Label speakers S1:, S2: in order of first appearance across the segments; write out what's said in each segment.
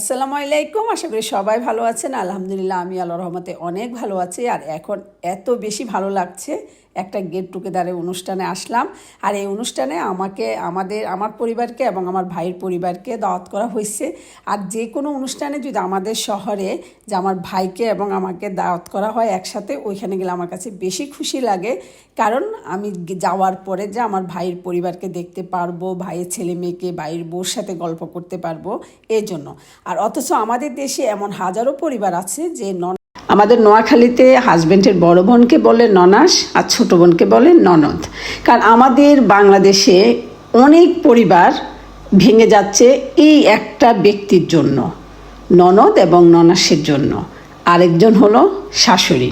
S1: আসসালামু আলাইকুম, আশা করি সবাই ভালো আছেন। আলহামদুলিল্লাহ, আমি আল্লাহ রহমতে অনেক ভালো আছি। আর এখন এত বেশি ভালো লাগছে একটা গেট টুগেদারের অনুষ্ঠানে আসলাম। আর এই অনুষ্ঠানে আমাকে, আমাদের, আমার পরিবারকে এবং আমার ভাইয়ের পরিবারকে দাওয়াত করা হয়েছে। আর যে কোনো অনুষ্ঠানে যদি আমাদের শহরে যে আমার ভাইকে এবং আমাকে দাওয়াত করা হয় একসাথে, ওইখানে গেলে আমার কাছে বেশি খুশি লাগে। কারণ আমি যাওয়ার পরে যে আমার ভাইয়ের পরিবারকে দেখতে পারব, ভাইয়ের ছেলে মেয়েকে, ভাইয়ের বউর সাথে গল্প করতে পারব এই জন্য আর অথচ আমাদের দেশে এমন হাজারো পরিবার আছে যে নন আমাদের নোয়াখালীতে হাজবেন্ডের বড় বোনকে বলে ননাস আর ছোট বোনকে বলে ননদ। কারণ আমাদের বাংলাদেশে অনেক পরিবার ভেঙে যাচ্ছে এই একটা ব্যক্তির জন্য, ননদ এবং ননাসের জন্য। আরেকজন হলো শাশুড়ি।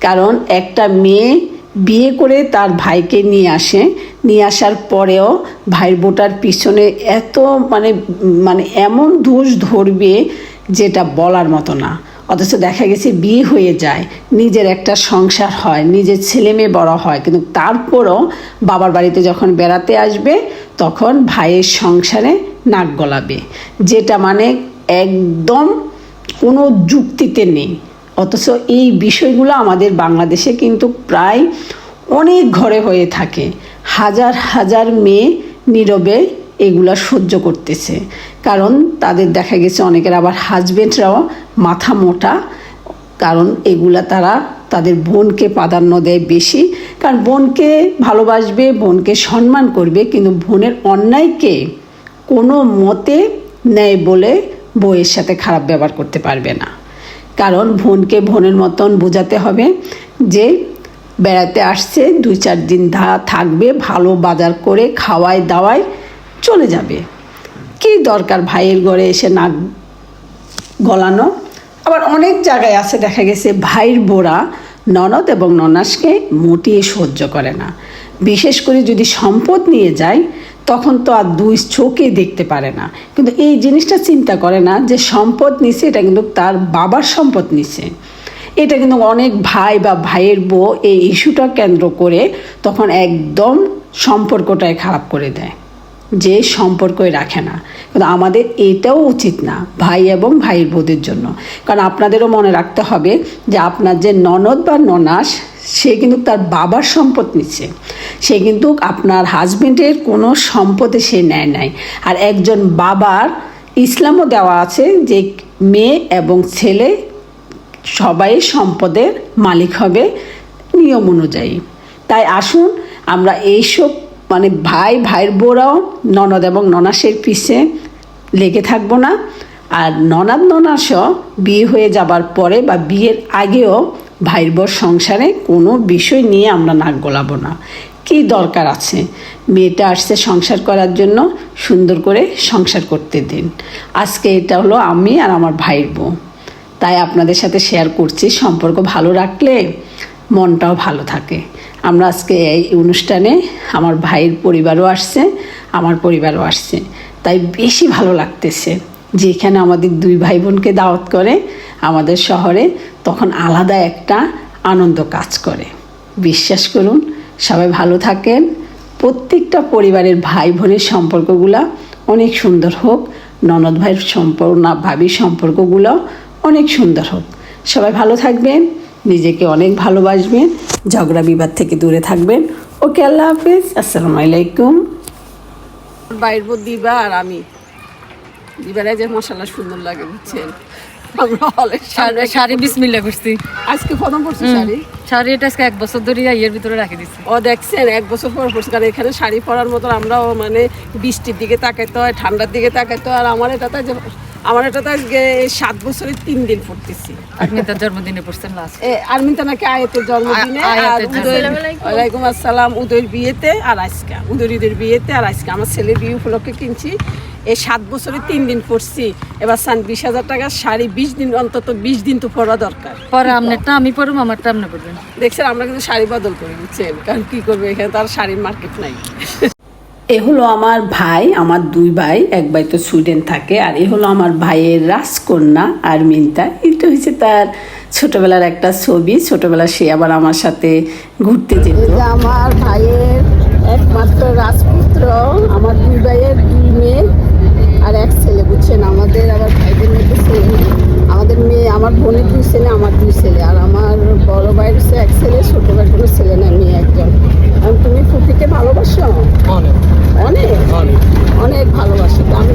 S1: কারণ একটা মেয়ে বিয়ে করে তার ভাইকে নিয়ে আসে, নিয়ে আসার পরেও ভাইয়ের বোটার পিছনে এত মানে মানে এমন দোষ ধরবে যেটা বলার মতো না। অথচ দেখা গেছে বিয়ে হয়ে যায়, নিজের একটা সংসার হয়, নিজের ছেলে মেয়ে বড় হয়, কিন্তু তারপরও বাবার বাড়িতে যখন বেড়াতে আসবে, তখন ভাইয়ের সংসারে নাক গলাবে। যেটা মানে একদম কোনো যুক্তিতে নেই। অথচ এই বিষয়গুলো আমাদের বাংলাদেশে কিন্তু প্রায় অনেক ঘরে হয়ে থাকে। হাজার হাজার মেয়ে নীরবে এগুলা সহ্য করতেছে। কারণ তাদের দেখা গেছে অনেকের আবার হাজবেন্ডরাও মাথা মোটা। কারণ এগুলা তারা তাদের বোনকে প্রাধান্য দেয় বেশি। কারণ বোনকে ভালোবাসবে, বোনকে সম্মান করবে, কিন্তু বোনের অন্যায়কে কোনো মতে নেয় বলে বউয়ের সাথে খারাপ ব্যবহার করতে পারবে না। কারণ বোনকে বোনের মতন বোঝাতে হবে যে বেড়াতে আসছে, দুই চার দিন থাকবে, ভালো বাজার করে খাওয়ায় দাওয়ায় চলে যাবে। কী দরকার ভাইয়ের ঘরে এসে নাক গলানো? আবার অনেক জায়গায় আছে, দেখা গেছে ভাইয়ের বোরা ননদ এবং ননাসকে মোটিয়ে সহ্য করে না। বিশেষ করে যদি সম্পদ নিয়ে যায়, তখন তো আর দুই চোখে দেখতে পারে না। কিন্তু এই জিনিসটা চিন্তা করে না যে সম্পদ নিছে, এটা কিন্তু তার বাবার সম্পদ নিছে। এটা কিন্তু অনেক ভাই বা ভাইয়ের বউ এই ইস্যুটা কেন্দ্র করে তখন একদম সম্পর্কটাই খারাপ করে দেয়। যে সম্পর্কই রাখে না। কিন্তু আমাদের এটাও উচিত না, ভাই এবং ভাইয়ের বোধের জন্য। কারণ আপনাদেরও মনে রাখতে হবে যে আপনার যে ননদ বা ননাস, সে কিন্তু তার বাবার সম্পদ নিচ্ছে। সে কিন্তু আপনার হাজবেন্ডের কোনো সম্পদে সে নেয় নাই। আর একজন বাবার ইসলামও দেওয়া আছে যে মেয়ে এবং ছেলে সবাই সম্পদের মালিক হবে নিয়ম অনুযায়ী। তাই আসুন আমরা এইসব মানে ভাই, ভাইয়ের বোরাও ননদ এবং ননাসের পিছে লেগে থাকব না। আর ননাদ, ননাসও বিয়ে হয়ে যাবার পরে বা বিয়ের আগেও ভাইয়ের বোর সংসারে কোনো বিষয় নিয়ে আমরা নাক গলাবো না। কি দরকার আছে? মেয়েটা আসছে সংসার করার জন্য, সুন্দর করে সংসার করতে দিন। আজকে এটা হলো আমি আর আমার ভাইয়ের বউ। তাই আপনাদের সাথে শেয়ার করছি। সম্পর্ক ভালো রাখলে মনটাও ভালো থাকে। আমরা আজকে এই অনুষ্ঠানে আমার ভাইয়ের পরিবারও আসছে, আমার পরিবারও আসছে। তাই বেশি ভালো লাগতেছে যে এখানে আমাদের দুই ভাই বোনকে দাওয়াত করে আমাদের শহরে, তখন আলাদা একটা আনন্দ কাজ করে। বিশ্বাস করুন, সবাই ভালো থাকেন। প্রত্যেকটা পরিবারের ভাই বোনের সম্পর্কগুলা অনেক সুন্দর হোক, ননদ ভাইয়ের সম্পর্ক, না ভাবির সম্পর্কগুলো অনেক সুন্দর হোক। সবাই ভালো থাকবেন, নিজেকে অনেক ভালোবাসবেন। ঝগড়া বিবাদ থেকে দূরে থাকবেন। ওকে আল্লাহ হাফিজ। আসসালামু আলাইকুম। বাইর দিবা আর আমি। দিবারে যে মশলা সুন্দর লাগে বুঝছেন? আমরা হলে
S2: শাড়ি শাড়ি বিসমিল্লা করছি।
S1: আজকে প্রথম পড়ছি শাড়ি।
S2: শাড়ি এটা আজকে এক বছর ধরে ইয়ের ভিতরে রাখি দিচ্ছি
S1: ও দেখছেন এক বছর পর পড়ছে কারণ এখানে শাড়ি পরার আমরাও মানে বৃষ্টির দিকে তাকাইতে হয় ঠান্ডার দিকে তাকাইতে হয়। আর আমার এটাতে যে আমার এটাতে আজকে সাত বছরের তিন দিন পড়তেছি।
S2: আপনি তার জন্মদিনে পড়ছেন লাস্ট
S1: এ নাকি আয়াতের জন্মদিনে? আর উদয়ের ওয়ালাইকুম আসসালাম উদয়ের বিয়েতে আর আজকে। উদয়ের ঈদের বিয়েতে আর আজকে আমার ছেলের বিয়ে উপলক্ষে কিনছি। এই সাত বছরে তিন দিন পড়ছি। এবার সান বিশ হাজার টাকার শাড়ি বিশ দিন অন্তত বিশ দিন তো পরা দরকার।
S2: পরে আপনারটা আমি পড়ব আমারটা আপনি পড়বেন
S1: দেখছেন আমরা কিন্তু শাড়ি বদল করে দিচ্ছেন কারণ কি করবে এখানে তার শাড়ির মার্কেট নাই। এ হলো আমার ভাই আমার দুই ভাই এক ভাই তো সুইডেন থাকে আর এ হলো আমার ভাইয়ের রাজকন্যা আর মিন্তা এটা হচ্ছে তার ছোটবেলার একটা ছবি ছোটবেলা সে আবার আমার সাথে ঘুরতে যেত। আমার ভাইয়ের একমাত্র রাজপুত্র আমার দুই ভাইয়ের দুই মেয়ে আর এক ছেলে বুঝছেন? আমাদের আবার ভাইদের
S3: মেয়ে ছেলে আমাদের মেয়ে আমার বোনের দুই ছেলে আমার দুই ছেলে আর আমার বড় ভাইয়ের এক ছেলে ছোটো ভাইয়ের কোনো ছেলে না মেয়ে একজন। তুমি ফুপিকে ভালোবাসো? অনেক। অনেক অনেক ভালোবাসি। আমি